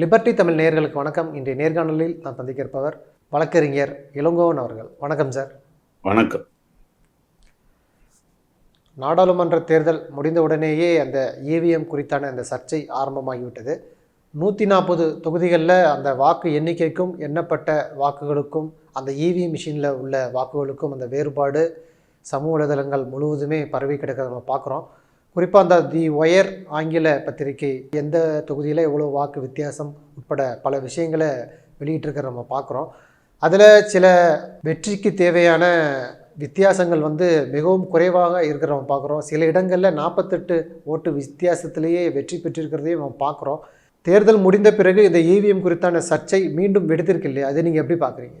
Liberty Tamil நேயர்களுக்கு வணக்கம். இன்றைய நேர்காணலில் நான் சந்திக்க இருப்பவர் வழக்கறிஞர் இளங்கோவன் அவர்கள். வணக்கம் சார் வணக்கம். நாடாளுமன்ற தேர்தல் முடிந்த உடனேயே அந்த இவிஎம் குறித்தான அந்த சர்ச்சை ஆரம்பமாகிவிட்டது. நூற்றி நாற்பது தொகுதிகளில் அந்த வாக்கு எண்ணிக்கைக்கும் எண்ணப்பட்ட வாக்குகளுக்கும் அந்த இவிஎம் மிஷினில் உள்ள வாக்குகளுக்கும் அந்த வேறுபாடு சமூக வலைதளங்கள் முழுவதுமே பரவி கிடக்கிறத நம்ம பார்க்குறோம். குறிப்பாக அந்த தி ஒயர் ஆங்கில பத்திரிகை எந்த தொகுதியில் எவ்வளோ வாக்கு வித்தியாசம் உட்பட பல விஷயங்களை வெளியிட்டிருக்கிற நம்ம பார்க்குறோம். அதில் சில வெற்றிக்கு தேவையான வித்தியாசங்கள் வந்து மிகவும் குறைவாக இருக்கிற பார்க்குறோம். சில இடங்களில் நாற்பத்தெட்டு ஓட்டு வித்தியாசத்திலேயே வெற்றி பெற்றிருக்கிறதையும் நம்ம பார்க்குறோம். தேர்தல் முடிந்த பிறகு இந்த இவிஎம் குறித்தான சர்ச்சை மீண்டும் வெடித்திருக்கு இல்லையா? அதை நீங்கள் எப்படி பார்க்குறீங்க?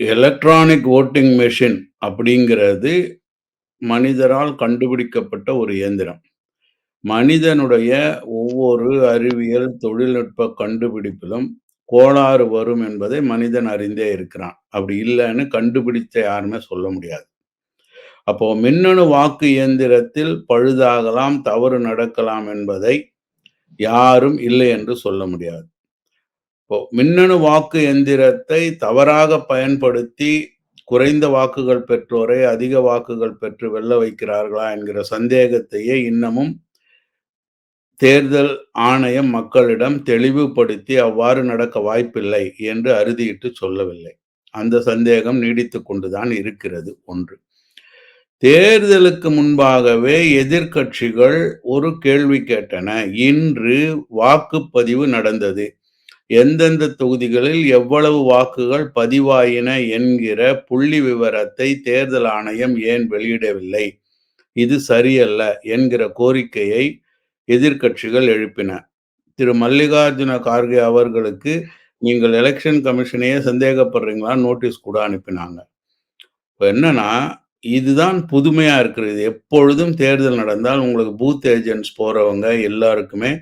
எலக்ட்ரானிக் ஓட்டிங் மெஷின் அப்படிங்கிறது மனிதரால் கண்டுபிடிக்கப்பட்ட ஒரு இயந்திரம். மனிதனுடைய ஒவ்வொரு அறிவியல் தொழில்நுட்ப கண்டுபிடிப்பிலும் கோளாறு வரும் என்பதை மனிதன் அறிந்தே இருக்கிறான். அப்படி இல்லைன்னு கண்டுபிடித்த யாருமே சொல்ல முடியாது. அப்போ மின்னணு வாக்கு இயந்திரத்தில் பழுதாகலாம் தவறு நடக்கலாம் என்பதை யாரும் இல்லை என்று சொல்ல முடியாது. இப்போ மின்னணு வாக்கு எந்திரத்தை தவறாக பயன்படுத்தி குறைந்த வாக்குகள் பெற்றோரை அதிக வாக்குகள் பெற்று வெல்ல வைக்கிறார்களா என்கிற சந்தேகத்தையே இன்னமும் தேர்தல் ஆணையம் மக்களிடம் தெளிவுபடுத்தி அவ்வாறு நடக்க வாய்ப்பில்லை என்று அறுதியிட்டு சொல்லவில்லை. அந்த சந்தேகம் நீடித்து கொண்டுதான் இருக்கிறது ஒன்று. தேர்தலுக்கு முன்பாகவே எதிர்க்கட்சிகள் ஒரு கேள்வி கேட்டன. இன்று வாக்குப்பதிவு நடந்தது. எந்தெந்த தொகுதிகளில் எவ்வளவு வாக்குகள் பதிவாயின என்கிற புள்ளி விவரத்தை தேர்தல் ஆணையம் ஏன் வெளியிடவில்லை? இது சரியல்ல என்கிற கோரிக்கையை எதிர்க்கட்சிகள் எழுப்பின. திரு. மல்லிகார்ஜுன கார்கே அவர்களுக்கு நீங்கள் எலெக்ஷன் கமிஷனையே சந்தேகப்படுறீங்களா? நோட்டீஸ் கூட அனுப்பினாங்க. இப்போ என்னன்னா இதுதான் புதுமையா இருக்கிறது. எப்பொழுதும் தேர்தல் நடந்தால் உங்களுக்கு பூத் ஏஜென்ட்ஸ் போறவங்க எல்லாருக்குமே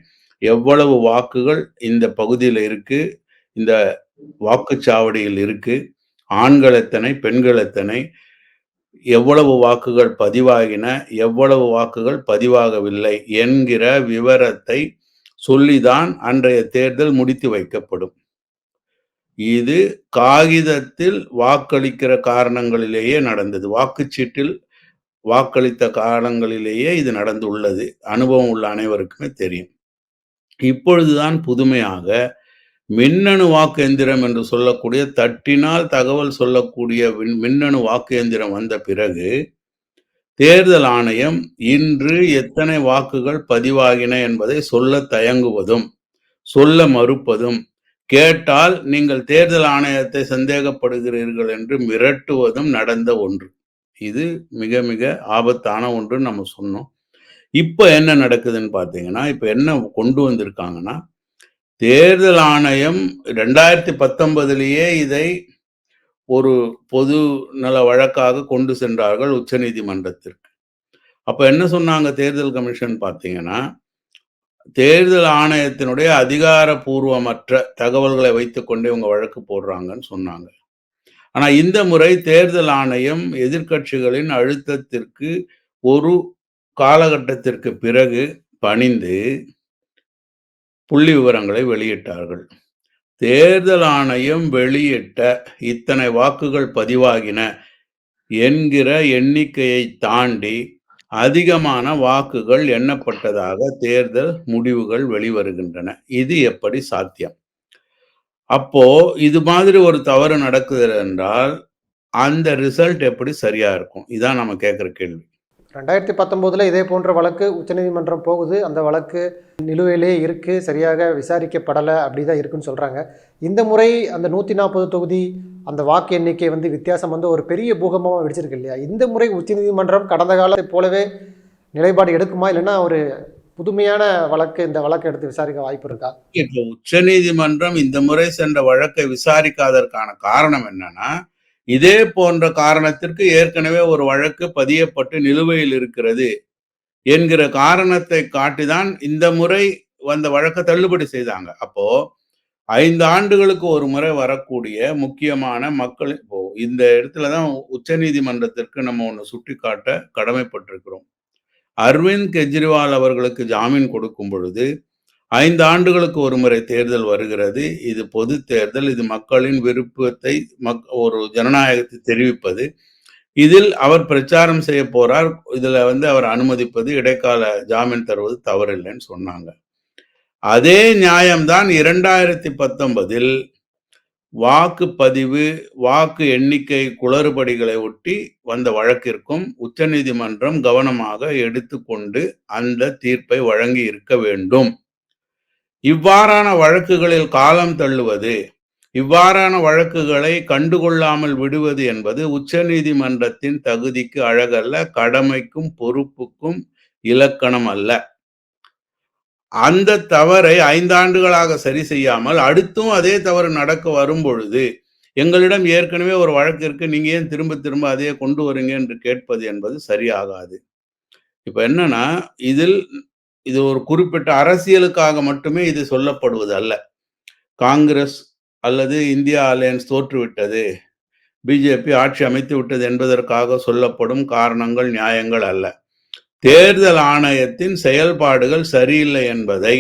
எவ்வளவு வாக்குகள் இந்த பகுதியில் இருக்கு? இந்த வாக்குச்சாவடியில் இருக்கு? ஆண்கள் எத்தனை பெண்கள் எத்தனை? எவ்வளவு வாக்குகள் பதிவாகின? எவ்வளவு வாக்குகள் பதிவாகவில்லை? என்கிற விவரத்தை சொல்லிதான் அன்றைய தேர்தல் முடித்து வைக்கப்படும். இது காகிதத்தில் வாக்களிக்கிற காரணங்களிலேயே நடந்தது. வாக்குச்சீட்டில் வாக்களித்த காலங்களிலேயே இது நடந்துள்ளது. அனுபவம் உள்ள அனைவருக்குமே தெரியும். இப்பொழுதுதான் புதுமையாக மின்னணு வாக்கு எந்திரம் என்று சொல்லக்கூடிய தட்டினால் தகவல் சொல்லக்கூடிய மின்னணு வாக்கு எந்திரம் வந்த பிறகு தேர்தல் ஆணையம் இன்று எத்தனை வாக்குகள் பதிவாகின என்பதை சொல்ல தயங்குவதும் சொல்ல மறுப்பதும் கேட்டால் நீங்கள் தேர்தல் ஆணையத்தை சந்தேகப்படுகிறீர்கள் என்று மிரட்டுவதும் நடந்த ஒன்று. இது மிக மிக ஆபத்தான ஒன்று நம்ம சொன்னோம். இப்போ என்ன நடக்குதுன்னு பார்த்தீங்கன்னா இப்போ என்ன கொண்டு வந்திருக்காங்கன்னா தேர்தல் ஆணையம் ரெண்டாயிரத்தி பத்தொன்பதுலேயே இதை ஒரு பொது நல வழக்காக கொண்டு சென்றார்கள் உச்சநீதிமன்றத்திற்கு. அப்போ என்ன சொன்னாங்க தேர்தல் கமிஷன் பார்த்தீங்கன்னா தேர்தல் ஆணையத்தினுடைய அதிகாரபூர்வமற்ற தகவல்களை வைத்துக்கொண்டே இவங்க வழக்கு போடுறாங்கன்னு சொன்னாங்க. ஆனால் இந்த முறை தேர்தல் ஆணையம் எதிர்க்கட்சிகளின் அழுத்தத்திற்கு ஒரு காலகட்டத்திற்கு பிறகு பணிந்து புள்ளி விவரங்களை வெளியிட்டார்கள். தேர்தல் ஆணையம் வெளியிட்ட இத்தனை வாக்குகள் பதிவாகின என்கிற எண்ணிக்கையை தாண்டி அதிகமான வாக்குகள் எண்ணப்பட்டதாக தேர்தல் முடிவுகள் வெளிவருகின்றன. இது எப்படி சாத்தியம்? அப்போ இது மாதிரி ஒரு தவறு நடக்குது என்றால் அந்த ரிசல்ட் எப்படி சரியா இருக்கும்? இதான் நம்ம கேட்குற கேள்வி. ரெண்டாயிரத்தி பத்தொம்போதில் இதே போன்ற வழக்கு உச்சநீதிமன்றம் போகுது. அந்த வழக்கு நிலுவையிலே இருக்குது சரியாக விசாரிக்கப்படலை அப்படி தான் இருக்குன்னு சொல்கிறாங்க இந்த முறை அந்த நூற்றி நாற்பது தொகுதி அந்த வாக்கு எண்ணிக்கை வந்து வித்தியாசம் வந்து ஒரு பெரிய பூகம்பமாக வெடிச்சிருக்கு இல்லையா? இந்த முறை உச்சநீதிமன்றம் கடந்த காலத்தை போலவே நிலைப்பாடு எடுக்குமா? இல்லைன்னா ஒரு புதுமையான வழக்கு இந்த வழக்கை எடுத்து விசாரிக்க வாய்ப்பு இருக்கா? இப்போ உச்சநீதிமன்றம் இந்த முறை சென்ற வழக்கை விசாரிக்காதற்கான காரணம் என்னன்னா இதே போன்ற காரணத்திற்கு ஏற்கனவே ஒரு வழக்கு பதியப்பட்டு நிலுவையில் இருக்கிறது என்கிற காரணத்தை காட்டிதான் இந்த முறை வந்த வழக்கை தள்ளுபடி செய்தாங்க. அப்போ ஐந்து ஆண்டுகளுக்கு ஒரு முறை வரக்கூடிய முக்கியமான மக்கள் இப்போ இந்த இடத்துல தான் உச்ச நீதிமன்றத்திற்கு நம்ம ஒன்று சுட்டி காட்ட கடமைப்பட்டிருக்கிறோம். அரவிந்த் கெஜ்ரிவால் அவர்களுக்கு ஜாமீன் கொடுக்கும் பொழுது ஐந்து ஆண்டுகளுக்கு ஒரு முறை தேர்தல் வருகிறது. இது பொது தேர்தல். இது மக்களின் விருப்பத்தை மக் ஒரு ஜனநாயகத்தை தெரிவிப்பது. இதில் அவர் பிரச்சாரம் செய்ய போறார். இதில் வந்து அவர் அனுமதிப்பது இடைக்கால ஜாமீன் தருவது தவறில்லைன்னு சொன்னாங்க. அதே நியாயம்தான் இரண்டாயிரத்தி பத்தொன்பதில் வாக்குப்பதிவு வாக்கு எண்ணிக்கை குளறுபடிகளை ஒட்டி வந்த வழக்கிற்கும் உச்சநீதிமன்றம் கவனமாக எடுத்துக்கொண்டு அந்த தீர்ப்பை வழங்கி இருக்க வேண்டும். இவ்வாறான வழக்குகளில் காலம் தள்ளுவது இவ்வாறான வழக்குகளை கண்டுகொள்ளாமல் விடுவது என்பது உச்சநீதிமன்றத்தின் தகுதிக்கு அழகல்ல கடமைக்கும் பொறுப்புக்கும் இலக்கணம் அல்ல. அந்த தவறை ஐந்தாண்டுகளாக சரி செய்யாமல் அடுத்தும் அதே தவறு நடக்க வரும் பொழுது எங்களிடம் ஏற்கனவே ஒரு வழக்கிற்கு நீங்க ஏன் திரும்ப திரும்ப அதையே கொண்டு வரீங்க என்று கேட்பது என்பது சரியாகாது. இப்ப என்னன்னா இதில் இது ஒரு குறிப்பிட்ட அரசியலுக்காக மட்டுமே இது சொல்லப்படுவது அல்ல. காங்கிரஸ் அல்லது இந்தியா அலையன்ஸ் தோற்றுவிட்டது. பிஜேபி ஆட்சி அமைத்து விட்டது என்பதற்காக சொல்லப்படும் காரணங்கள் நியாயங்கள் அல்ல. தேர்தல் ஆணையத்தின் செயல்பாடுகள் சரியில்லை என்பதை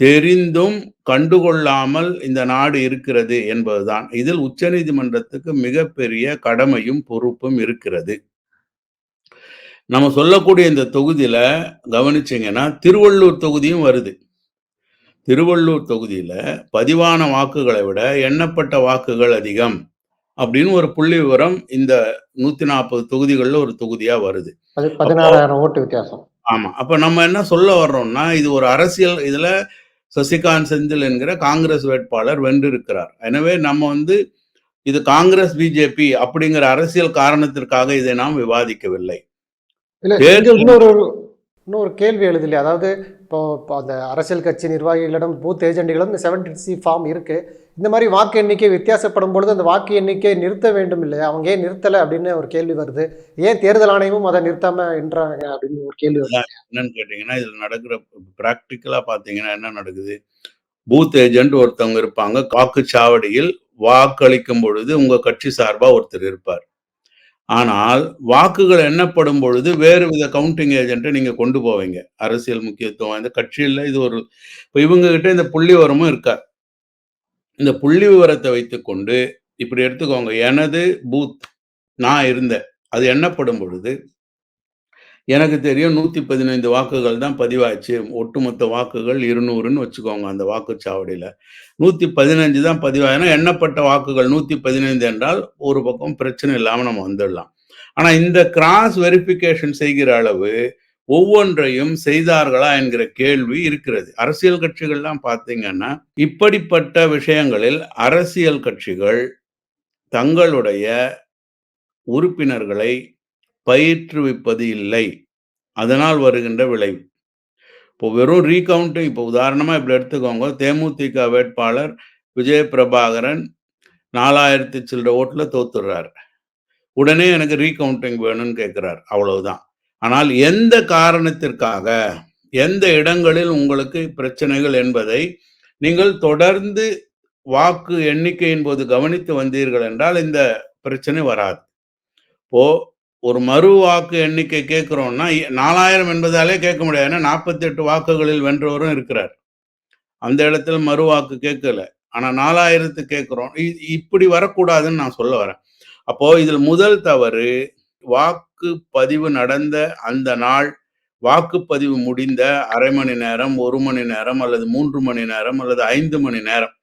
தெரிந்தும் கண்டுகொள்ளாமல் இந்த நாடு இருக்கிறது என்பதுதான். இதில் உச்சநீதிமன்றத்துக்கு மிகப்பெரிய கடமையும் பொறுப்பும் இருக்கிறது. நம்ம சொல்லக்கூடிய இந்த தொகுதியில கவனிச்சீங்கன்னா திருவள்ளூர் தொகுதியும் வருது. திருவள்ளூர் தொகுதியில பதிவான வாக்குகளை விட எண்ணப்பட்ட வாக்குகள் அதிகம் அப்படின்னு ஒரு புள்ளி விவரம் இந்த நூத்தி நாற்பது தொகுதிகளில் ஒரு தொகுதியா வருது. அது பதினாறாயிரம் ஓட்டு வித்தியாசம். ஆமா. அப்ப நம்ம என்ன சொல்ல வர்றோம்னா இது ஒரு அரசியல் இதுல சசிகாந்த் செந்தில் என்கிற காங்கிரஸ் வேட்பாளர் வென்றிருக்கிறார். எனவே நம்ம வந்து இது காங்கிரஸ் பிஜேபி அப்படிங்கிற அரசியல் காரணத்திற்காக இதை நாம் விவாதிக்கவில்லை. இன்னொரு இன்னொரு கேள்வி எழுதலையே அதாவது இப்போ அந்த அரசியல் கட்சி நிர்வாகிகளிடம் பூத் ஏஜென்ட்டுகளிடம் இந்த செவன்டி சி ஃபார்ம் இருக்கு. இந்த மாதிரி வாக்கு எண்ணிக்கை வித்தியாசப்படும் பொழுது அந்த வாக்கு எண்ணிக்கை நிறுத்த வேண்டும் இல்லையா? அவங்க ஏன் நிறுத்தலை அப்படின்னு ஒரு கேள்வி வருது. ஏன் தேர்தல் ஆணையமும் அதை நிறுத்தாம என்றாங்க அப்படின்னு ஒரு கேள்வி வருது. என்னன்னு கேட்டீங்கன்னா இதுல நடக்கிற பிராக்டிக்கலா பாத்தீங்கன்னா என்ன நடக்குது? பூத் ஏஜென்ட் ஒருத்தவங்க இருப்பாங்க. வாக்குச்சாவடியில் வாக்களிக்கும் பொழுது உங்க கட்சி சார்பா ஒருத்தர் இருப்பார். ஆனால் வாக்குகள் எண்ணப்படும் பொழுது வேறு வித கவுண்டிங் ஏஜென்ட்டை நீங்கள் கொண்டு போவீங்க. அரசியல் முக்கியத்துவம் இந்த கட்சியில் இது ஒரு இப்போ இவங்க கிட்ட இந்த புள்ளி விவரமும் இருக்கார் இந்த புள்ளி விவரத்தை வைத்துக்கொண்டு இப்படி எடுத்துக்கோங்க எனது பூத் நான் இருந்தேன். அது எண்ணப்படும் பொழுது எனக்கு தெரியும் நூற்றி பதினைந்து வாக்குகள் தான் பதிவாச்சு. ஒட்டுமொத்த வாக்குகள் இருநூறுன்னு வச்சுக்கோங்க அந்த வாக்குச்சாவடியில். நூற்றி பதினஞ்சு தான் பதிவாயினா எண்ணப்பட்ட வாக்குகள் நூற்றி பதினைந்து என்றால் ஒரு பக்கம் பிரச்சனை இல்லாமல் நம்ம வந்துடலாம். ஆனால் இந்த கிராஸ் வெரிஃபிகேஷன் செய்கிற அளவு ஒவ்வொன்றையும் செய்தார்களா என்கிற கேள்வி இருக்கிறது. அரசியல் கட்சிகள்லாம் பார்த்தீங்கன்னா இப்படிப்பட்ட விஷயங்களில் அரசியல் கட்சிகள் தங்களுடைய உறுப்பினர்களை பயிற்றுவிப்பது இல்லை அதனால் வருகின்ற விளைவு. இப்போ வெறும் ரீகவுண்டிங் இப்போ உதாரணமாக இப்படி எடுத்துக்கோங்க. தேமுதிக வேட்பாளர் விஜய பிரபாகரன் நாலாயிரத்தி சில்லற ஓட்டில் தோத்துடுறாரு. உடனே எனக்கு ரீகவுண்டிங் வேணும்னு கேட்குறார் அவ்வளவுதான். ஆனால் எந்த காரணத்திற்காக எந்த இடங்களில் உங்களுக்கு பிரச்சனைகள் என்பதை நீங்கள் தொடர்ந்து வாக்கு எண்ணிக்கையின் போது கவனித்து வந்தீர்கள் என்றால் இந்த பிரச்சனை வராது. இப்போ ஒரு மறு வாக்கு எண்ணிக்கை கேட்குறோம்னா நாலாயிரம் என்பதாலே கேட்க முடியாது. ஏன்னா நாற்பத்தி எட்டு வாக்குகளில் வென்றவரும் இருக்கிறார். அந்த இடத்துல மறு வாக்கு கேட்கல. ஆனா நாலாயிரத்து கேட்குறோம். இப்படி வரக்கூடாதுன்னு நான் சொல்ல வரேன். அப்போ இதில் முதல் தவறு வாக்கு பதிவு நடந்த அந்த நாள் வாக்குப்பதிவு முடிந்த அரை மணி நேரம் ஒரு மணி நேரம் அல்லது மூன்று மணி நேரம் அல்லது ஐந்து மணி நேரம்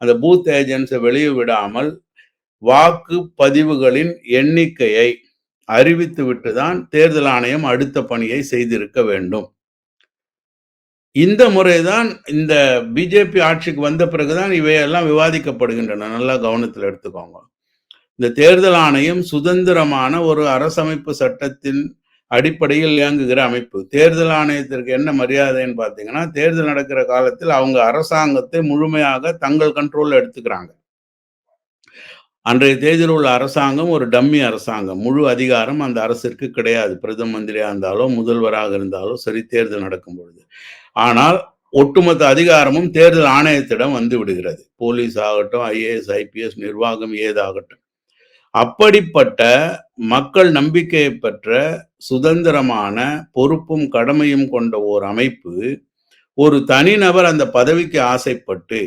அந்த பூத் ஏஜென்ட்ஸை வெளியே விடாமல் வாக்கு பதிவுகளின் எண்ணிக்கையை அறிவித்து விட்டுதான் தேர்தல் ஆணையம் அடுத்த பணியை செய்திருக்க வேண்டும். இந்த முறைதான் இந்த பிஜேபி ஆட்சிக்கு வந்த பிறகுதான் இவையெல்லாம் விவாதிக்கப்படுகின்றன. நல்லா கவனத்தில் எடுத்துக்கோங்க. இந்த தேர்தல் ஆணையம் சுதந்திரமான ஒரு அரசமைப்பு சட்டத்தின் அடிப்படையில் இயங்குகிற அமைப்பு. தேர்தல் ஆணையத்திற்கு என்ன மரியாதைன்னு பார்த்தீங்கன்னா தேர்தல் நடக்கிற காலத்தில் அவங்க அரசாங்கத்தை முழுமையாக தங்கள் கண்ட்ரோலில் எடுத்துக்கிறாங்க. அன்றைய தேதியில் உள்ள அரசாங்கம் ஒரு டம்மி அரசாங்கம். முழு அதிகாரம் அந்த அரசிற்கு கிடையாது. பிரதம மந்திரியாக இருந்தாலோ முதல்வராக இருந்தாலோ சரி தேர்தல் நடக்கும் பொழுது. ஆனால் ஒட்டுமொத்த அதிகாரமும் தேர்தல் ஆணையத்திடம் வந்து விடுகிறது. போலீஸ் ஆகட்டும் ஐஏஎஸ் ஐபிஎஸ் நிர்வாகம் ஏதாகட்டும். அப்படிப்பட்ட மக்கள் நம்பிக்கையை பெற்ற சுதந்திரமான பொறுப்பும் கடமையும் கொண்ட ஓர் அமைப்பு ஒரு தனிநபர் அந்த பதவிக்கு ஆசைப்பட்டு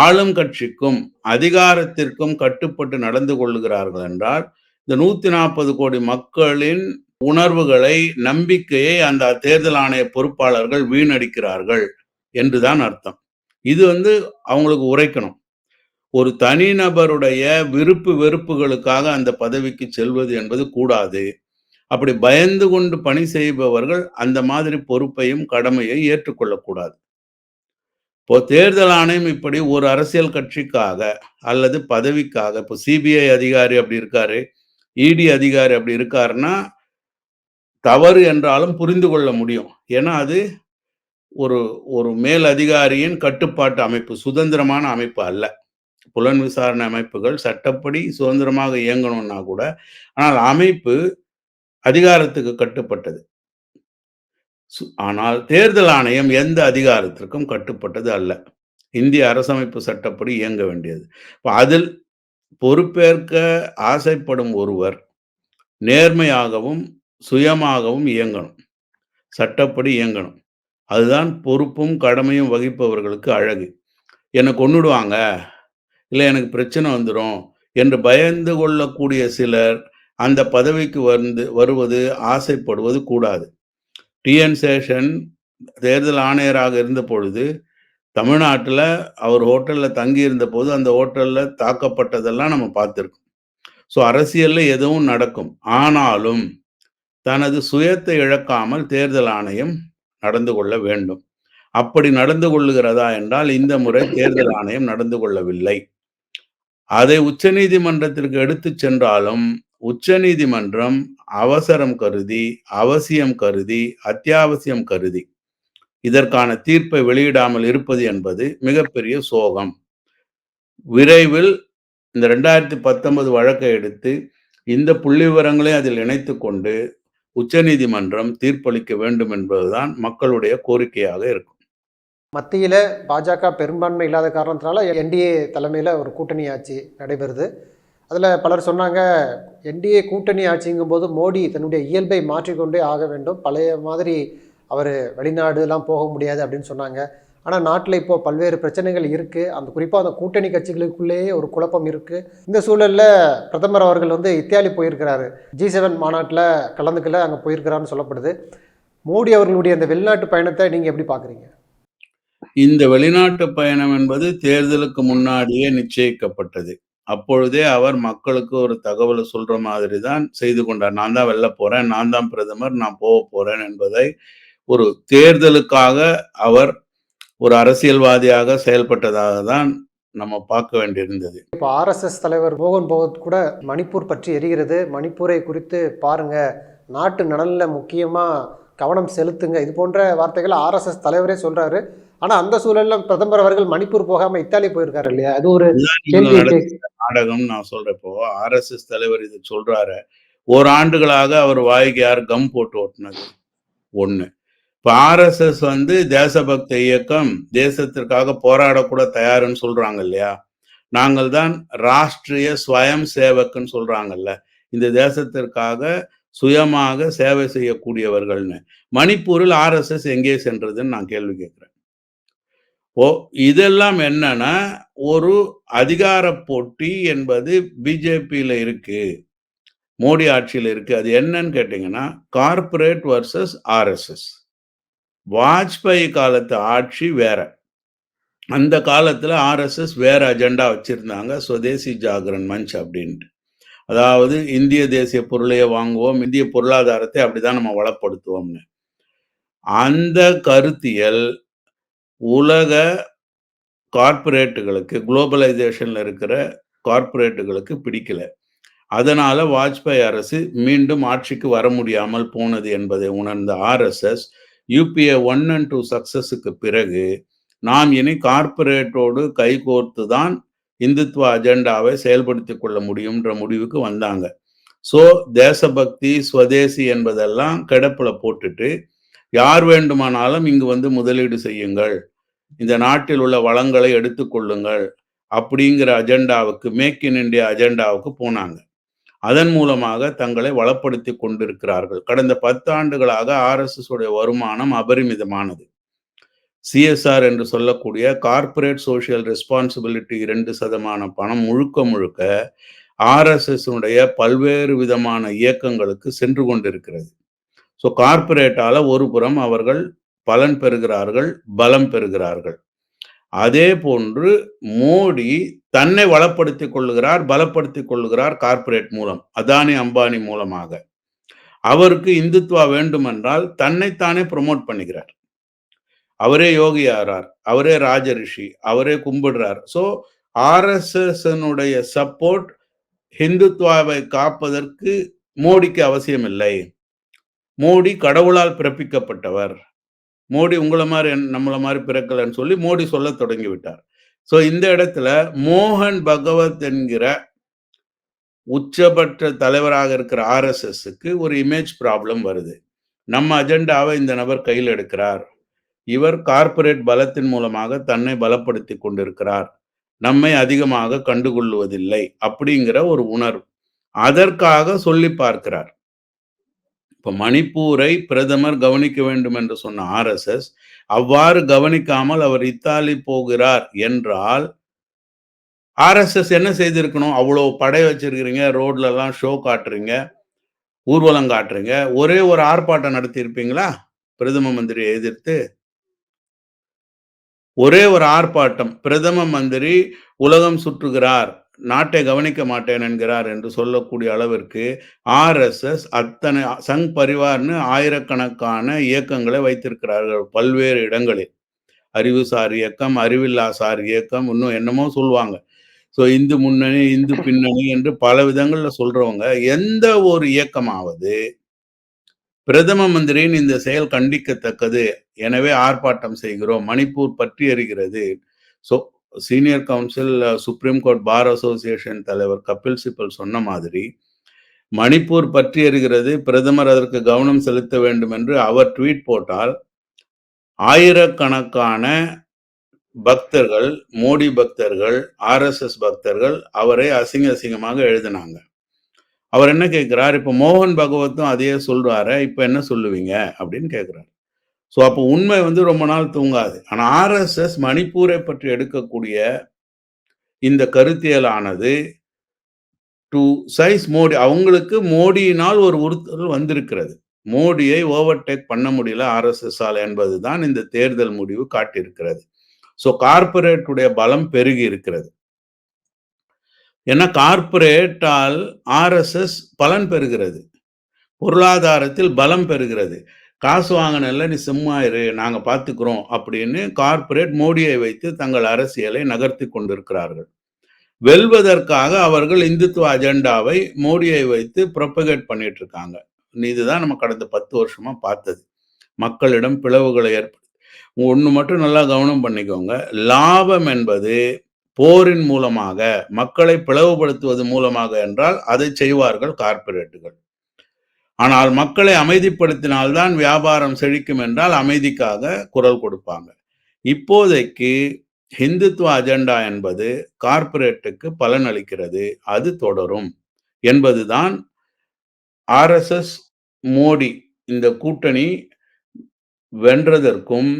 ஆளும் கட்சிக்கும் அதிகாரத்திற்கும் கட்டுப்பட்டு நடந்து கொள்ளுகிறார்கள் என்றால் இந்த நூத்தி நாற்பது கோடி மக்களின் உணர்வுகளை நம்பிக்கையை அந்த தேர்தல் ஆணைய பொறுப்பாளர்கள் வீணடிக்கிறார்கள் என்றுதான் அர்த்தம். இது வந்து அவங்களுக்கு உரைக்கணும். ஒரு தனிநபருடைய விருப்பு வெறுப்புகளுக்காக அந்த பதவிக்கு செல்வது என்பது கூடாது. அப்படி பயந்து கொண்டு பணி செய்பவர்கள் அந்த மாதிரி பொறுப்பையும் கடமையை ஏற்றுக்கொள்ளக்கூடாது. இப்போ தேர்தல் ஆணையம் இப்படி ஒரு அரசியல் கட்சிக்காக அல்லது பதவிக்காக இப்போ சிபிஐ அதிகாரி அப்படி இருக்காரு இடி அதிகாரி அப்படி இருக்காருன்னா தவறு என்றாலும் புரிந்து கொள்ள முடியும். ஏன்னா அது ஒரு ஒரு மேல் அதிகாரியின் கட்டுப்பாட்டு அமைப்பு சுதந்திரமான அமைப்பு அல்ல. புலன் விசாரணை அமைப்புகள் சட்டப்படி சுதந்திரமாக இயங்கணும்னா கூட ஆனால் அமைப்பு அதிகாரத்துக்கு கட்டுப்பட்டது. ஆனால் தேர்தல் ஆணையம் எந்த அதிகாரத்திற்கும் கட்டுப்பட்டது அல்ல. இந்திய அரசமைப்பு சட்டப்படி இயங்க வேண்டியது. அதில் பொறுப்பேற்க ஆசைப்படும் ஒருவர் நேர்மையாகவும் சுயமாகவும் இயங்கணும். சட்டப்படி இயங்கணும். அதுதான் பொறுப்பும் கடமையும் வகிப்பவர்களுக்கு அழகு. என்னை கொண்டுடுவாங்க இல்லை எனக்கு பிரச்சனை வந்துடும் என்று பயந்து கொள்ளக்கூடிய சிலர் அந்த பதவிக்கு வந்து வருவது ஆசைப்படுவது கூடாது. டிஎன் சேஷன் தேர்தல் ஆணையராக இருந்த பொழுது தமிழ்நாட்டில் அவர் ஹோட்டலில் தங்கி இருந்த போது அந்த ஹோட்டலில் தாக்கப்பட்டதெல்லாம் நம்ம பார்த்துருக்கோம். ஸோ அரசியலில் எதுவும் நடக்கும். ஆனாலும் தனது சுயத்தை இழக்காமல் தேர்தல் ஆணையம் நடந்து கொள்ள வேண்டும். அப்படி நடந்து கொள்ளுகிறதா என்றால் இந்த முறை தேர்தல் ஆணையம் நடந்து கொள்ளவில்லை. அதை உச்சநீதிமன்றத்திற்கு எடுத்து சென்றாலும் உச்சநீதிமன்றம் அவசரம் கருதி அவசியம் கருதி அத்தியாவசியம் கருதி. இதற்கான தீர்ப்பை வெளியிடாமல் இருப்பது என்பது மிகப்பெரிய சோகம். விரைவில் இந்த ரெண்டாயிரத்தி பத்தொன்பது வழக்கை எடுத்து இந்த புள்ளி விவரங்களை அதில் இணைத்து கொண்டு உச்சநீதிமன்றம் தீர்ப்பளிக்க வேண்டும் என்பதுதான் மக்களுடைய கோரிக்கையாக இருக்கும். மத்தியில் பாஜக பெரும்பான்மை இல்லாத காரணத்தினால என்டிஏ தலைமையில் ஒரு கூட்டணி ஆட்சி நடைபெறுது. அதில் பலர் சொன்னாங்க என்டிஏ கூட்டணி ஆட்சிங்கும் போது மோடி தன்னுடைய இயல்பை மாற்றிக்கொண்டே ஆக வேண்டும். பழைய மாதிரி அவர் வெளிநாடுலாம் போக முடியாது அப்படின்னு சொன்னாங்க. ஆனால் நாட்டில் இப்போ பல்வேறு பிரச்சனைகள் இருக்குது அந்த குறிப்பாக அந்த கூட்டணி கட்சிகளுக்குள்ளேயே ஒரு குழப்பம் இருக்குது இந்த சூழலில் பிரதமர் அவர்கள் வந்து இத்தாலி போயிருக்கிறாரு. ஜி செவன் மாநாட்டில் கலந்துக்கல அங்கே போயிருக்கிறாருன்னு சொல்லப்படுது. மோடி அவர்களுடைய அந்த வெளிநாட்டு பயணத்தை நீங்கள் எப்படி பார்க்குறீங்க இந்த வெளிநாட்டு பயணம் என்பது தேர்தலுக்கு முன்னாடியே நிச்சயிக்கப்பட்டது. அப்பொழுதே அவர் மக்களுக்கு ஒரு தகவலை சொல்ற மாதிரி தான் செய்து கொண்டார். நான் தான் வெளில போறேன் நான் தான் பிரதமர் நான் போக போறேன் என்பதை ஒரு தேர்தலுக்காக அவர் ஒரு அரசியல்வாதியாக செயல்பட்டதாக தான் நம்ம பார்க்க வேண்டியிருந்தது. இப்போ ஆர்எஸ்எஸ் தலைவர் மோகன் பகவத் கூட மணிப்பூர் பற்றி எரிகிறது. மணிப்பூரை குறித்து பாருங்க. நாட்டு நலனில் முக்கியமாக கவனம் செலுத்துங்க. இது போன்ற வார்த்தைகளை ஆர்எஸ்எஸ் தலைவரே சொல்றாரு. ஆனால் அந்த சூழலில் பிரதமர் அவர்கள் மணிப்பூர் போகாமல் இத்தாலி போயிருக்காரு இல்லையா? அது ஒரு நாடகம் நான் சொல்றப்போ ஆர்எஸ்எஸ் தலைவர் இது சொல்றாரு. ஓராண்டுகளாக அவர் வாய்க்கு யார் கம் போட்டு ஓட்டுனது? ஒண்ணு. இப்ப ஆர்எஸ்எஸ் வந்து தேசபக்த இயக்கம் தேசத்திற்காக போராடக்கூட தயாருன்னு சொல்றாங்க இல்லையா நாங்கள் தான் ராஷ்டிரிய ஸ்வயம் சேவக்குன்னு சொல்றாங்கல்ல. இந்த தேசத்திற்காக சுயமாக சேவை செய்யக்கூடியவர்கள்னு. மணிப்பூரில் ஆர்எஸ்எஸ் எங்கே சென்றதுன்னு நான் கேள்வி கேட்கிறேன். ஓ இதெல்லாம் என்னன்னா ஒரு அதிகார போட்டி என்பது பிஜேபியில் இருக்கு. மோடி ஆட்சியில் இருக்கு. அது என்னன்னு கேட்டீங்கன்னா கார்ப்பரேட் வர்சஸ் ஆர்எஸ்எஸ் வாஜ்பாய் காலத்து ஆட்சி வேற. அந்த காலத்தில் ஆர்எஸ்எஸ் வேற அஜெண்டா வச்சிருந்தாங்க. சுதேசி ஜாகரன் மஞ்ச் அப்படின்ட்டு. அதாவது இந்திய தேசிய பொருளையே வாங்குவோம் இந்திய பொருளாதாரத்தை அப்படிதான் நம்ம வளப்படுத்துவோம்னு. அந்த கருத்தியல் உலக கார்ப்பரேட்டுகளுக்கு குளோபலைசேஷன்ல இருக்கிற கார்ப்பரேட்டுகளுக்கு பிடிக்கல. அதனால வாஜ்பாய் அரசு மீண்டும் ஆட்சிக்கு வர முடியாமல் போனது என்பதை உணர்ந்த RSS UPA one and two சக்சஸுக்கு பிறகு நாம் இனி கார்ப்பரேட்டோடு கைகோர்த்து தான் இந்துத்துவ அஜெண்டாவை செயல்படுத்தி கொள்ள முடியுன்ற முடிவுக்கு வந்தாங்க. ஸோ தேசபக்தி ஸ்வதேசி என்பதெல்லாம் கிடப்பில் போட்டுட்டு யார் வேண்டுமானாலும் இங்கு வந்து முதலீடு செய்யுங்கள் இந்த நாட்டில் உள்ள வளங்களை எடுத்துக்கொள்ளுங்கள் அப்படிங்கிற அஜெண்டாவுக்கு மேக் இன் இந்தியா அஜெண்டாவுக்கு போனாங்க. அதன் மூலமாக தங்களை வளப்படுத்தி கொண்டிருக்கிறார்கள். கடந்த பத்து ஆண்டுகளாக ஆர்எஸ்எஸ் உடைய வருமானம் அபரிமிதமானது. சிஎஸ்ஆர் என்று சொல்லக்கூடிய கார்ப்பரேட் சோசியல் ரெஸ்பான்சிபிலிட்டி இரண்டு சதமான பணம் முழுக்க முழுக்க ஆர்எஸ்எஸ்னுடைய பல்வேறு விதமான இயக்கங்களுக்கு சென்று கொண்டிருக்கிறது. ஸோ கார்ப்பரேட்டால ஒரு புறம் அவர்கள் பலன் பெறுகிறார்கள், பலம் பெறுகிறார்கள். அதே போன்று மோடி தன்னை வளப்படுத்திக் கொள்ளுகிறார், பலப்படுத்திக் கொள்ளுகிறார் கார்ப்பரேட் மூலம். அதானி, அம்பானி மூலமாக. அவருக்கு இந்துத்வா வேண்டுமென்றால் தன்னைத்தானே ப்ரொமோட் பண்ணுகிறார் அவரே யோகி ஆறார். அவரே ராஜரிஷி. அவரே கும்பிடுறார். ஸோ ஆர்எஸ்எஸ்னுடைய சப்போர்ட் ஹிந்துத்வாவை காப்பதற்கு மோடிக்கு அவசியமில்லை. மோடி கடவுளால் பிறப்பிக்கப்பட்டவர். மோடி உங்களை மாதிரி நம்மள மாதிரி பிறக்கலன்னு சொல்லி மோடி சொல்லத் தொடங்கி விட்டார். ஸோ இந்த இடத்துல மோகன் பகவத் என்கிற உச்சபட்ச தலைவராக இருக்கிற ஆர்எஸ்எஸ்க்கு ஒரு இமேஜ் ப்ராப்ளம் வருது. நம்ம அஜெண்டாவை இந்த நபர் கையில் எடுக்கிறார். இவர் கார்ப்பரேட் பலத்தின் மூலமாக தன்னை பலப்படுத்தி கொண்டிருக்கிறார். நம்மை அதிகமாக கண்டுகொள்வதில்லை. அப்படிங்கிற ஒரு உணர்வு. அதற்காக சொல்லி பார்க்கிறார். இப்போ மணிப்பூரை பிரதமர் கவனிக்க வேண்டும் என்று சொன்ன ஆர்எஸ்எஸ் அவ்வாறு கவனிக்காமல் அவர் இத்தாலி போகிறார் என்றால் ஆர்எஸ்எஸ் என்ன செய்திருக்கணும்? அவ்வளோ படை வச்சிருக்கிறீங்க. ரோட்லலாம் ஷோ காட்டுறீங்க. ஊர்வலம் காட்டுறீங்க. ஒரே ஒரு ஆர்ப்பாட்டம் நடத்தியிருப்பீங்களா? பிரதம மந்திரியை எதிர்த்து. ஒரே ஒரு ஆர்ப்பாட்டம். பிரதம மந்திரி உலகம் சுற்றுகிறார். நாட்டை கவனிக்க மாட்டேன் என்கிறார் என்று சொல்லக்கூடிய அளவிற்கு ஆர்எஸ்எஸ் அத்தனை சங் பரிவார்னு ஆயிரக்கணக்கான இயக்கங்களை வைத்திருக்கிறார்கள் பல்வேறு இடங்களில். அறிவுசார் இயக்கம், அறிவில்லாசார் இயக்கம், இன்னும் என்னமோ சொல்லுவாங்க. ஸோ இந்து முன்னணி, இந்து பின்னணி என்று பல விதங்கள்ல சொல்றவங்க எந்த ஒரு இயக்கமாவது பிரதம மந்திரியின் இந்த செயல் கண்டிக்கத்தக்கது. எனவே ஆர்ப்பாட்டம் செய்கிறோம். மணிப்பூர் பற்றி எறிகிறது so senior counsel supreme court bar association தலைவர் கபில் சிபல் சொன்ன மாதிரி மணிப்பூர் பற்றி எரிகிறது. பிரதமர் அதற்கு கவனம் செலுத்த வேண்டும் என்று அவர் ட்வீட் போட்டால் ஆயிரக்கணக்கான பக்தர்கள், மோடி பக்தர்கள், ஆர்எஸ்எஸ் பக்தர்கள் அவரை அசிங்க அசிங்கமாக எழுதினாங்க. அவர் என்ன கேட்குறார் இப்போ மோகன் பகவத்தும் அதையே சொல்கிறாரு இப்போ என்ன சொல்லுவீங்க? அப்படின்னு கேட்குறாரு ஸோ அப்போ உண்மை வந்து ரொம்ப நாள் தூங்காது. ஆனால் ஆர்எஸ்எஸ் மணிப்பூரை பற்றி எடுக்கக்கூடிய இந்த கருத்தியலானது டு சைஸ் மோடி அவங்களுக்கு மோடியினால் ஒரு உறுத்தல் வந்திருக்கிறது. மோடியை ஓவர்டேக் பண்ண முடியல ஆர்எஸ்எஸ்ஸால என்பதுதான் இந்த தேர்தல் முடிவு காட்டியிருக்கிறது. ஸோ கார்ப்பரேட்டுடைய பலம் பெருகி இருக்கிறது. ஏன்னா கார்ப்பரேட்டால் ஆர்எஸ்எஸ் பலன் பெறுகிறது. பொருளாதாரத்தில் பலம் பெறுகிறது. காசு வாங்கினதில் நீ சும்மா இரு நாங்கள் பார்த்துக்கிறோம் அப்படின்னு கார்ப்பரேட் மோடியை வைத்து தங்கள் அரசியலை நகர்த்தி கொண்டிருக்கிறார்கள். வெல்வதற்காக அவர்கள் இந்துத்துவ அஜெண்டாவை மோடியை வைத்து ப்ரொபகேட் பண்ணிட்டு இருக்காங்க. இதுதான் நம்ம கடந்த 10 வருஷமா பார்த்தது. மக்களிடம் பிளவுகளை ஏற்படுத்தி ஒன்று மட்டும் நல்லா கவனம் பண்ணிக்கோங்க. லாபம் என்பது போரின் மூலமாக, மக்களை பிளவுபடுத்துவது மூலமாக என்றால் அதை செய்வார்கள் கார்ப்பரேட்டுகள். ஆனால் மக்களை அமைதிப்படுத்தினால் தான் வியாபாரம் செழிக்கும் என்றால் அமைதிக்காக குரல் கொடுப்பாங்க. இப்போதைக்கு ஹிந்துத்துவ அஜெண்டா என்பது கார்ப்பரேட்டுக்கு பலன் அளிக்கிறது. அது தொடரும் என்பதுதான் ஆர்எஸ்எஸ், மோடி இந்த கூட்டணி வென்றதற்கும்,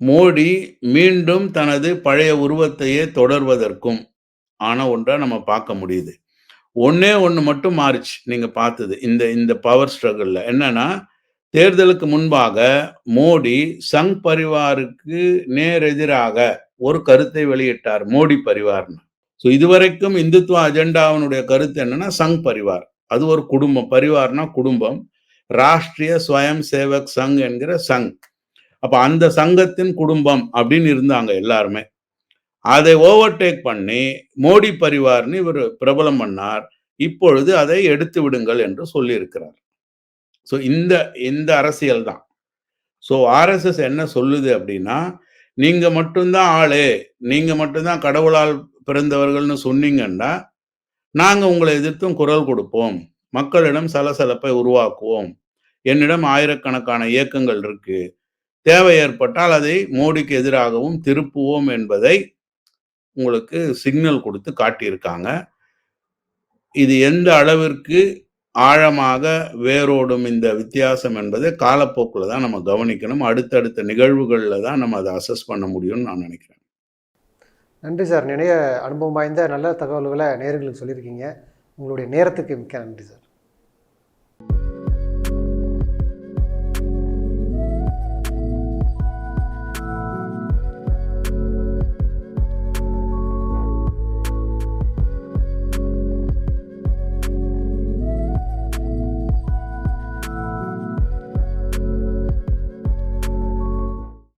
மோடி மீண்டும் தனது பழைய உருவத்தையே தொடர்வதற்கும் ஆன ஒன்றை நம்ம பார்க்க முடியுது. ஒன்னே ஒன்று மட்டும் மாறுச்சு நீங்க பார்த்தது. இந்த இந்த பவர் ஸ்ட்ரகிளில் என்னன்னா, தேர்தலுக்கு முன்பாக மோடி சங் பரிவாருக்கு நேரெதிராக ஒரு கருத்தை வெளியிட்டார். மோடி பரிவார்ன்னு. ஸோ இதுவரைக்கும் இந்துத்துவ அஜெண்டாவினுடைய கருத்து என்னன்னா சங் பரிவார். அது ஒரு குடும்பம். பரிவார்னா குடும்பம். ராஷ்டிரிய ஸ்வயம் சேவக் சங் என்கிற சங். அப்ப அந்த சங்கத்தின் குடும்பம் அப்படின்னு இருந்தாங்க எல்லாருமே. அதை ஓவர்டேக் பண்ணி மோடி பரிவார்ன்னு இவர் பிரபலம் பண்ணார். இப்பொழுது அதை எடுத்து விடுங்கள் என்று சொல்லியிருக்கிறார். ஸோ இந்த இந்த அரசியல் தான். ஸோ ஆர்எஸ்எஸ் என்ன சொல்லுது அப்படின்னா, நீங்கள் மட்டும்தான் ஆளு. நீங்கள் மட்டும்தான் கடவுளால் பிறந்தவர்கள்னு சொன்னீங்கன்னா, நாங்கள் உங்களை எதிர்த்தும் குரல் கொடுப்போம். மக்களிடம் சலசலப்பை உருவாக்குவோம். என்னிடம் ஆயிரக்கணக்கான இயக்கங்கள் இருக்கு. தேவை ஏற்பட்டால் அதை மோடிக்கு எதிராகவும் திருப்புவோம் என்பதை உங்களுக்கு சிக்னல் கொடுத்து காட்டியிருக்காங்க. இது எந்த அளவிற்கு ஆழமாக வேரோடும் இந்த வித்தியாசம் என்பது காலப்போக்கில் தான் நம்ம கவனிக்கணும். அடுத்தடுத்த நிகழ்வுகளில் தான் நம்ம அதை அசஸ் பண்ண முடியும்னு நான் நினைக்கிறேன். நன்றி சார். நிறைய அனுபவம் வாய்ந்த நல்ல தகவல்களை நேர்களுக்கு சொல்லியிருக்கீங்க. உங்களுடைய நேரத்துக்கு மிக்க நன்றி சார்.